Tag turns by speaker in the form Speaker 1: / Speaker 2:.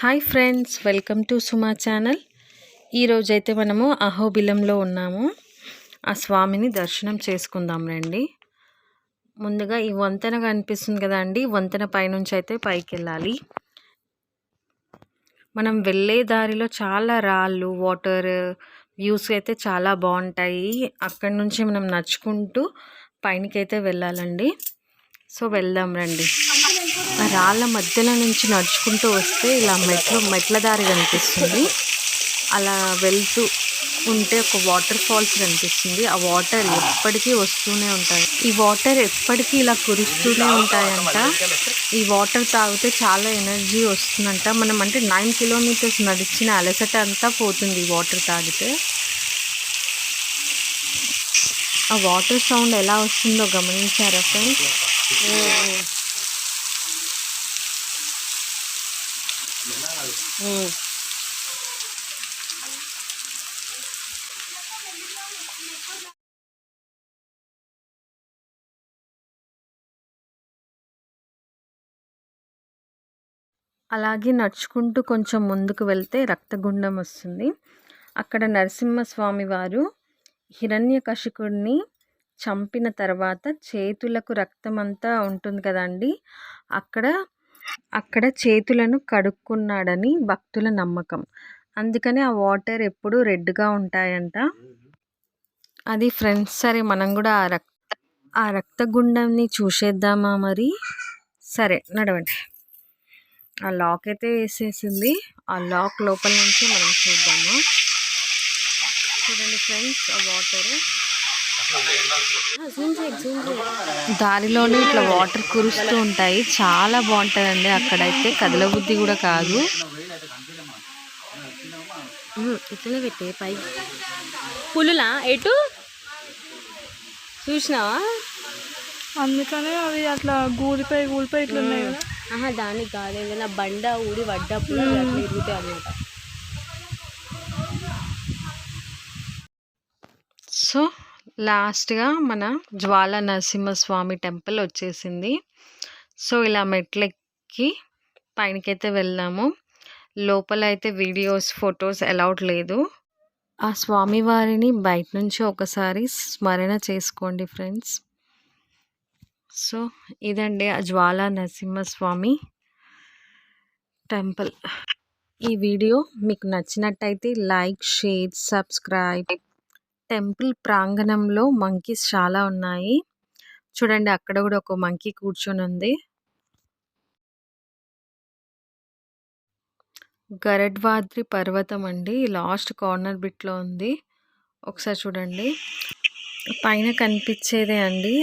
Speaker 1: Hi friends welcome to Suma channel. ఈరోజైతే మనము అహోబిలంలో ఉన్నాము. ఆ స్వామిని దర్శనం చేసుకుందాం రండి. ముందుగా ఈ వంతెన కనిపిస్తుంది కదా అండి వంతెన పైనుంచి అయితే పైకి వెళ్ళాలి మనం వెళ్ళే దారిలో చాలా రాళ్ళు వాటర్ వ్యూస్ అయితే చాలా బాగుంటాయి. అక్కడి నుంచి మనం నడుచుకుంటూ పైనకైతే వెళ్ళాలండి. సో వెళ్దాం రండి. రాళ్ళ మధ్యలో నుంచి నడుచుకుంటూ వస్తే ఇలా మెట్లు మెట్ల దారి కనిపిస్తుంది. అలా వెళ్తూ ఉంటే ఒక వాటర్ ఫాల్స్ కనిపిస్తుంది. ఆ వాటర్ ఎప్పటికీ వస్తూనే ఉంటాయి. ఈ వాటర్ ఎప్పటికీ ఇలా కురుస్తూనే ఉంటాయంట. ఈ వాటర్ తాగితే చాలా ఎనర్జీ వస్తుందంట. మనం అంటే నైన్ కిలోమీటర్స్ నడిచిన అలసట అంతా పోతుంది ఈ వాటర్ తాగితే. ఆ వాటర్ సౌండ్ ఎలా వస్తుందో గమనించారా ఫ్రెండ్స్? అలాగే నడుచుకుంటూ కొంచెం ముందుకు వెళ్తే రక్తగుండం వస్తుంది. అక్కడ నరసింహస్వామి వారు హిరణ్యకశికుడిని చంపిన తర్వాత చేతులకు రక్తం అంతా ఉంటుంది కదండి. అక్కడ అక్కడ చేతులను కడుక్కున్నాడని భక్తుల నమ్మకం. అందుకని ఆ వాటర్ ఎప్పుడు రెడ్గా ఉంటాయంట. అది ఫ్రెండ్స్ సరే మనం కూడా ఆ రక్త ఆ రక్తగుండంని చూసేద్దామా మరి? సరే నడవండి. ఆ లాక్ అయితే వేసేసింది. ఆ లాక్ లోపల నుంచి మనం చూద్దాము? చూడండి ఫ్రెండ్స్ ఆ వాటర్. దారిలోనే ఇట్లా వాటర్ కురుస్తూ ఉంటాయి. చాలా బాగుంటుందండి అక్కడైతే. కదలబుద్ధి కూడా కాదు.
Speaker 2: ఇట్లనే పెట్టే పై. పులులా ఎటు? చూసినావా?
Speaker 3: అందుకనే అవి అట్లా గూలిపోయి గూలిపోయి ఇట్లా ఉన్నాయి కదా.
Speaker 2: ఆహా దానికి కాదు. ఏదైనా బండ ఊడి పడ్డప్పుడు అట్లా ఇరుగుతాయి అనమాట
Speaker 1: సో లాస్ట్గా మన జ్వాల నరసింహస్వామి టెంపుల్ వచ్చేసింది. సో ఇలా మెట్లెక్కి పైనకైతే వెళ్ళాము. లోపల అయితే వీడియోస్ ఫొటోస్ అలౌడ్ లేదు. ఆ స్వామివారిని బయట నుంచి ఒకసారి స్మరణ చేసుకోండి ఫ్రెండ్స్. సో ఇదండి ఆ జ్వాల నరసింహస్వామి టెంపుల్. ఈ వీడియో మీకు నచ్చినట్టయితే లైక్ షేర్ సబ్స్క్రైబ్. టెంపుల్ ప్రాంగణంలో మంకీస్ చాలా ఉన్నాయి. చూడండి అక్కడ కూడా ఒక మంకీ కూర్చొని ఉంది. గరడ్వాద్రి పర్వతం అండి. లాస్ట్ కార్నర్ బిట్లో ఉంది. ఒకసారి చూడండి. పైన కనిపించేదే అండి.